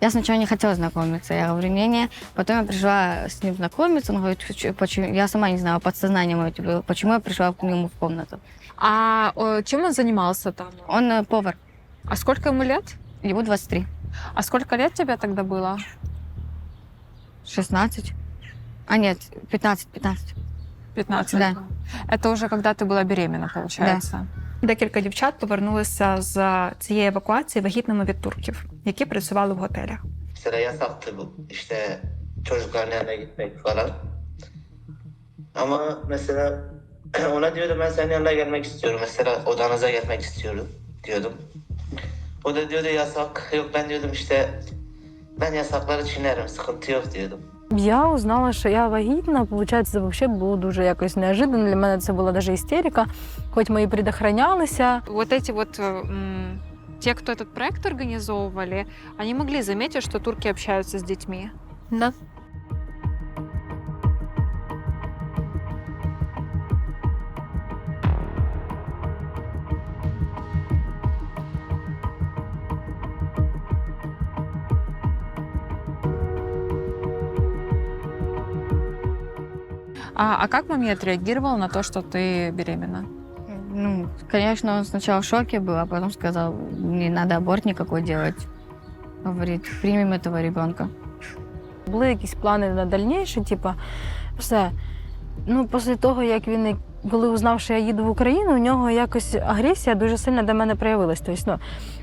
Я сначала не хотела знакомиться. Я говорю, не-не. Потом я пришла с ним знакомиться. Он говорит, «Ч- почему? Я сама не знала, подсознание мое было, почему я пришла к нему в комнату. А о, чем он занимался там? Он э, повар. А сколько ему лет? Ему 23. А сколько лет тебе тогда было? 16. А нет, 15, 15. 15. Да. Это уже когда ты была беременна, получается. Декілька дівчат повернулися з цієї евакуації вагітними від турків, які працювали в готелях. Я узнала, що я вагітна. Получається, це взагалі було дуже якось неожиданно. Для мене це була навіть істерика, хоч ми і предохранялися. Вот эти вот э, м, те, кто этот проект организовывали, они могли заметить, что турки общаются с детьми. Да. А, а как маме отреагировала на то, что ты беременна? Ну, конечно, он сначала в шоке был, а потом сказал, не надо аборт никакой делать. Говорит, примем этого ребенка. Були якісь плани на дальніше, типу, все. Ну, після того, як він коли узнав, що я їду в Україну, у нього якось агресія дуже сильно до мене проявилась. Тобто, ну,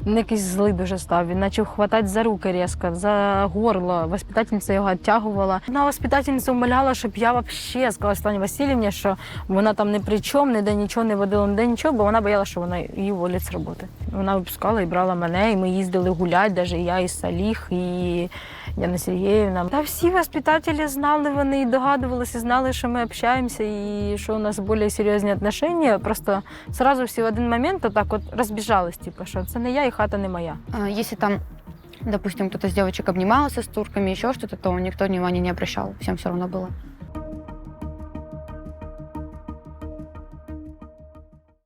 він якийсь злий дуже став. Він почав хватати за руки різко, за горло. Воспитательниця його відтягувала. Одна воспитательниця умоляла, щоб я взагалі сказала Стані Васильівні, що вона там ні при чому, ніде нічого не водила, ніде нічого, бо вона боялася, що вона її уволять з роботи. Вона випускала і брала мене, і ми їздили гуляти, навіть я, і Саліх, і Яна Сергіївна. Та всі воспитателі знали, вони і догадувалися, знали, що ми общаємося і що у нас більш серйозні отношения. Просто сразу всі в один момент отак от розбіжались, типу, що це не я і хата не моя. А, Если там, допустим, кто-то из девочек обнимался с турками, еще что-то, то никто внимания не обращал. Всем все равно было.